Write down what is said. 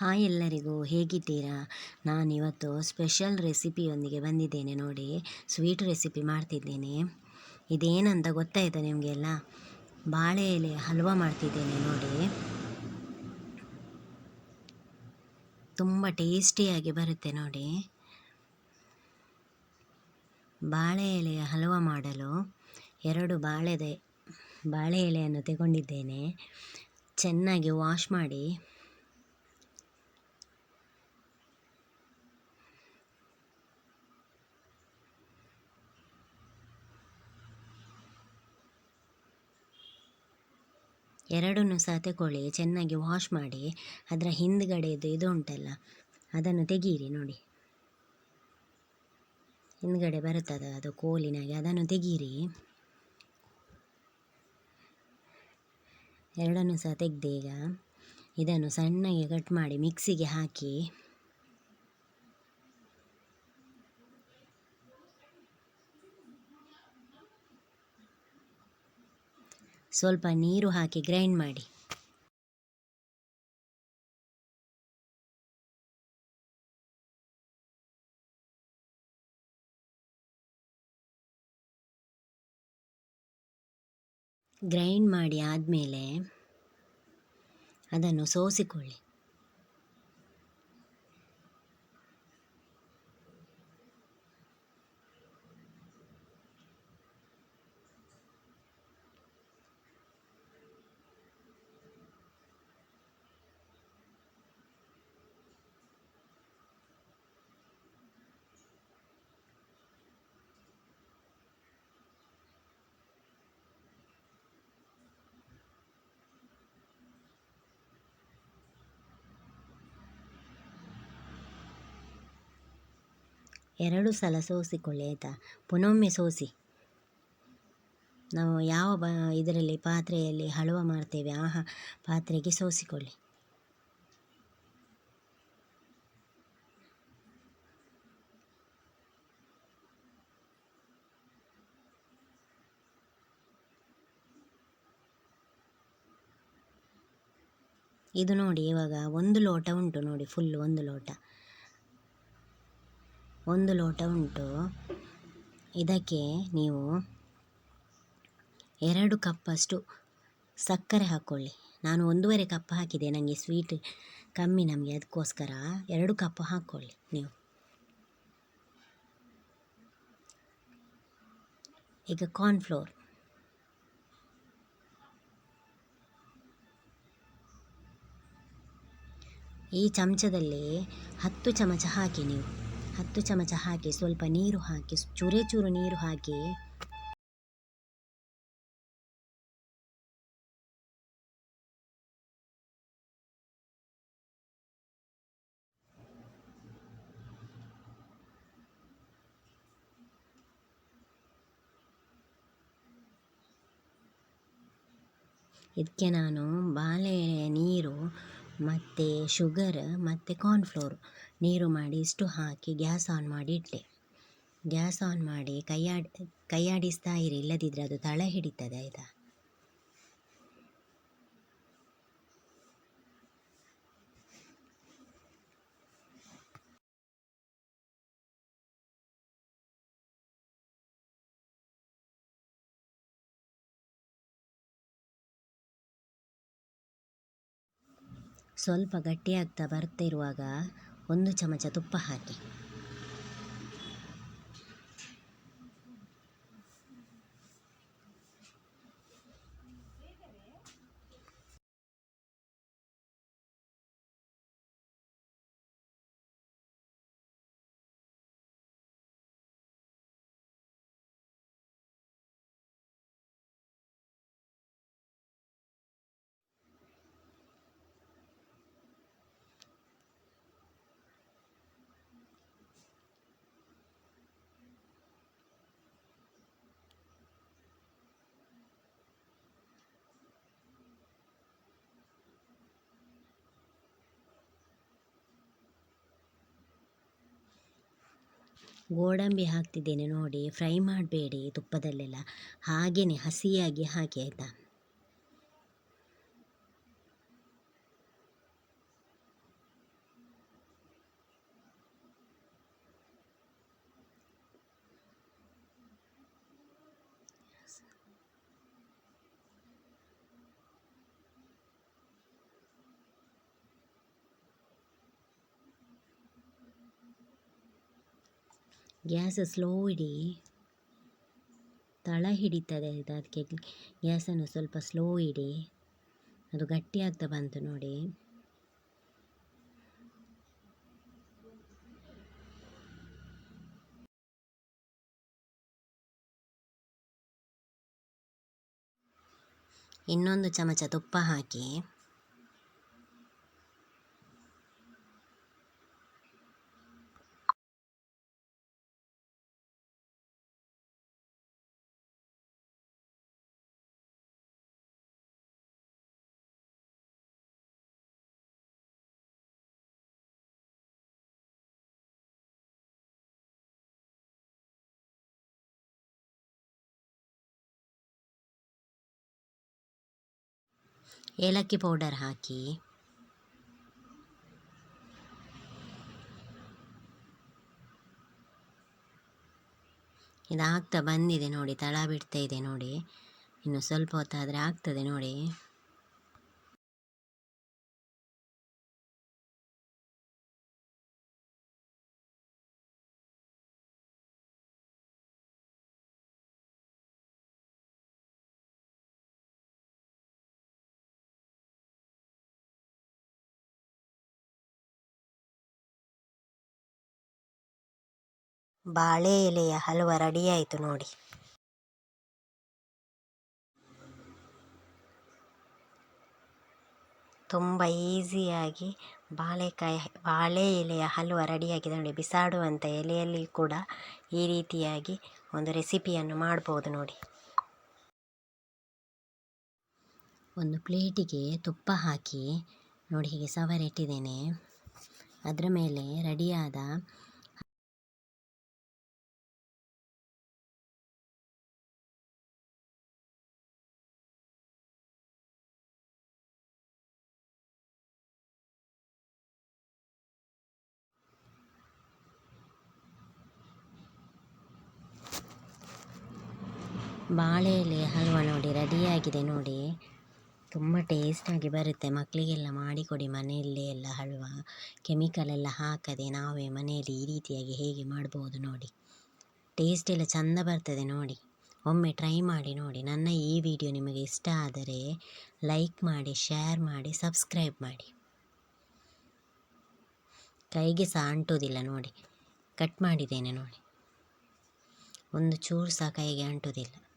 Hi ಎಲ್ಲರಿಗೂ ಹೇಗಿದ್ದೀರಾ? ನಾನಿವತ್ತು ಸ್ಪೆಷಲ್ ರೆಸಿಪಿಯೊಂದಿಗೆ ಬಂದಿದ್ದೇನೆ ನೋಡಿ. ಸ್ವೀಟ್ ರೆಸಿಪಿ ಮಾಡ್ತಿದ್ದೇನೆ. ಇದೇನಂತ ಗೊತ್ತಾಯಿತು ನಿಮಗೆಲ್ಲ? ಬಾಳೆ ಎಲೆ ಹಲ್ವಾ ಮಾಡ್ತಿದ್ದೇನೆ ನೋಡಿ. ತುಂಬ ಟೇಸ್ಟಿಯಾಗಿ ಬರುತ್ತೆ ನೋಡಿ. ಬಾಳೆ ಎಲೆಯ ಹಲ್ವ ಮಾಡಲು ಎರಡು ಬಾಳೆದೆ, ಬಾಳೆ ಎಲೆಯನ್ನು ತಗೊಂಡಿದ್ದೇನೆ. ಚೆನ್ನಾಗಿ ವಾಶ್ ಮಾಡಿ ಎರಡನ್ನೂ ಸಹ ತಗೊಳ್ಳಿ, ಚೆನ್ನಾಗಿ ವಾಶ್ ಮಾಡಿ, ಅದರ ಹಿಂದ್ಗಡೆದು ಇದು ಉಂಟಲ್ಲ, ಅದನ್ನು ತೆಗೀರಿ ನೋಡಿ. ಹಿಂದ್ಗಡೆ ಬರುತ್ತದೆ ಅದು ಕೋಲಿನಾಗೆ, ಅದನ್ನು ತೆಗೀರಿ. ಎರಡನ್ನು ಸಹ ತೆಗೆದೆ ಈಗ ಇದನ್ನು ಸಣ್ಣಗೆ ಕಟ್ ಮಾಡಿ ಮಿಕ್ಸಿಗೆ ಹಾಕಿ. ಸ್ವಲ್ಪ ನೀರು ಹಾಕಿ ಗ್ರೈಂಡ್ ಮಾಡಿ. ಗ್ರೈಂಡ್ ಮಾಡಿ ಆದಮೇಲೆ ಅದನ್ನು ಸೋಸಿಕೊಳ್ಳಿ. ಎರಡು ಸಲ ಸೋಸಿಕೊಳ್ಳಿ ಆಯಿತಾ? ಪುನೊಮ್ಮೆ ಸೋಸಿ. ನಾವು ಯಾವ ಬ, ಇದರಲ್ಲಿ, ಪಾತ್ರೆಯಲ್ಲಿ ಹಳುವ ಮಾಡ್ತೇವೆ ಆ ಪಾತ್ರೆಗೆ ಸೋಸಿಕೊಳ್ಳಿ. ಇದು ನೋಡಿ, ಇವಾಗ ಒಂದು ಲೋಟ ಉಂಟು ನೋಡಿ ಫುಲ್ ಒಂದು ಲೋಟ. ಒಂದು ಲೋಟ ಉಂಟು. ಇದಕ್ಕೆ ನೀವು ಎರಡು ಕಪ್ಪಷ್ಟು ಸಕ್ಕರೆ ಹಾಕ್ಕೊಳ್ಳಿ. ನಾನು ಒಂದೂವರೆ ಕಪ್ ಹಾಕಿದೆ. ನನಗೆ ಸ್ವೀಟ್ ಕಮ್ಮಿ ನಮಗೆ. ಅದಕ್ಕೋಸ್ಕರ ಎರಡು ಕಪ್ ಹಾಕ್ಕೊಳ್ಳಿ ನೀವು. ಈಗ ಕಾರ್ನ್ಫ್ಲೋರ್ ಈ ಚಮಚದಲ್ಲಿ ಹತ್ತು ಚಮಚ ಹಾಕಿ ನೀವು. ಹತ್ತು ಚಮಚ ಹಾಕಿ ಸ್ವಲ್ಪ ನೀರು ಹಾಕಿ, ಚೂರೇ ಚೂರು ನೀರು ಹಾಕಿ ಇದಕ್ಕೆ ನಾನು ಬಾಳೆ ನೀರು ಮತ್ತು ಶುಗರ್ ಮತ್ತು ಕಾರ್ನ್ಫ್ಲೋರ್ ನೀರು ಮಾಡಿ ಇಷ್ಟು ಹಾಕಿ ಗ್ಯಾಸ್ ಆನ್ ಮಾಡಿ ಇಟ್ಟೆ ಗ್ಯಾಸ್ ಆನ್ ಮಾಡಿ ಕೈಯಾಡಿ, ಕೈಯಾಡಿಸ್ತಾ ಇರಿ ಇಲ್ಲದಿದ್ದರೆ ಅದು ತಳ ಹಿಡಿತದೆ, ಆಯಿತಾ? ಸ್ವಲ್ಪ ಗಟ್ಟಿಯಾಗ್ತಾ ಬರ್ತಿರುವಾಗ ಒಂದು ಚಮಚ ತುಪ್ಪ ಹಾಕಿ. ಗೋಡಂಬಿ ಹಾಕ್ತಿದ್ದೇನೆ ನೋಡಿ. ಫ್ರೈ ಮಾಡಬೇಡಿ ತುಪ್ಪದಲ್ಲೆಲ್ಲ. ಹಾಗೆಯೇ ಹಸಿಯಾಗಿ ಹಾಕಿ ಆಯಿತಾ? ಗ್ಯಾಸ್ ಸ್ಲೋ ಇಡಿ. ತಳ ಹಿಡಿತದೆ ಅದು ಅದಕ್ಕೆ. ಗ್ಯಾಸನ್ನು ಸ್ವಲ್ಪ ಸ್ಲೋ ಇಡಿ. ಅದು ಗಟ್ಟಿ ಆಗ್ತಾ ಬಂತು ನೋಡಿ. ಇನ್ನೊಂದು ಚಮಚ ತುಪ್ಪ ಹಾಕಿ. ಏಲಕ್ಕಿ ಪೌಡರ್ ಹಾಕಿ. ಇದು ಆಗ್ತಾ ಬಂದಿದೆ ನೋಡಿ, ತಳ ಬಿಡ್ತಾ ಇದೆ ನೋಡಿ. ಇನ್ನು ಸ್ವಲ್ಪ ಹೊತ್ತಾದರೆ ಆಗ್ತದೆ ನೋಡಿ. ಬಾಳೆ ಎಲೆಯ ಹಲ್ವ ರೆಡಿಯಾಯಿತು ನೋಡಿ. ತುಂಬ ಈಸಿಯಾಗಿ ಬಾಳೆಕಾಯಿ, ಬಾಳೆ ಎಲೆಯ ಹಲ್ವ ರೆಡಿಯಾಗಿದೆ ನೋಡಿ. ಬಿಸಾಡುವಂಥ ಎಲೆಯಲ್ಲಿ ಕೂಡ ಈ ರೀತಿಯಾಗಿ ಒಂದು ರೆಸಿಪಿಯನ್ನು ಮಾಡ್ಬೋದು ನೋಡಿ. ಒಂದು ಪ್ಲೇಟಿಗೆ ತುಪ್ಪ ಹಾಕಿ ನೋಡಿ ಹೀಗೆ ಸವರಿಟ್ಟಿದ್ದೇನೆ. ಅದರ ಮೇಲೆ ರೆಡಿಯಾದ ಬಾಳೆ ಎಲೆ ಹಲ್ವ ನೋಡಿ, ರೆಡಿಯಾಗಿದೆ ನೋಡಿ. ತುಂಬ ಟೇಸ್ಟಾಗಿ ಬರುತ್ತೆ. ಮಕ್ಕಳಿಗೆಲ್ಲ ಮಾಡಿಕೊಡಿ ಮನೆಯಲ್ಲೇ ಎಲ್ಲ ಹಲ್ವ. ಕೆಮಿಕಲ್ ಎಲ್ಲ ಹಾಕದೆ ನಾವೇ ಮನೆಯಲ್ಲಿ ಈ ರೀತಿಯಾಗಿ ಹೇಗೆ ಮಾಡ್ಬೋದು ನೋಡಿ. ಟೇಸ್ಟ್ ಎಲ್ಲ ಚೆಂದ ಬರ್ತದೆ ನೋಡಿ. ಒಮ್ಮೆ ಟ್ರೈ ಮಾಡಿ ನೋಡಿ. ನನ್ನ ಈ ವಿಡಿಯೋ ನಿಮಗೆ ಇಷ್ಟ ಆದರೆ ಲೈಕ್ ಮಾಡಿ ಶೇರ್ ಮಾಡಿ ಸಬ್ಸ್ಕ್ರೈಬ್ ಮಾಡಿ. ಕೈಗೆ ಸಹ ಅಂಟೋದಿಲ್ಲ ನೋಡಿ. ಕಟ್ ಮಾಡಿದ್ದೇನೆ ನೋಡಿ. ಒಂದು ಚೂರು ಸಹ ಕೈಗೆ ಅಂಟೋದಿಲ್ಲ.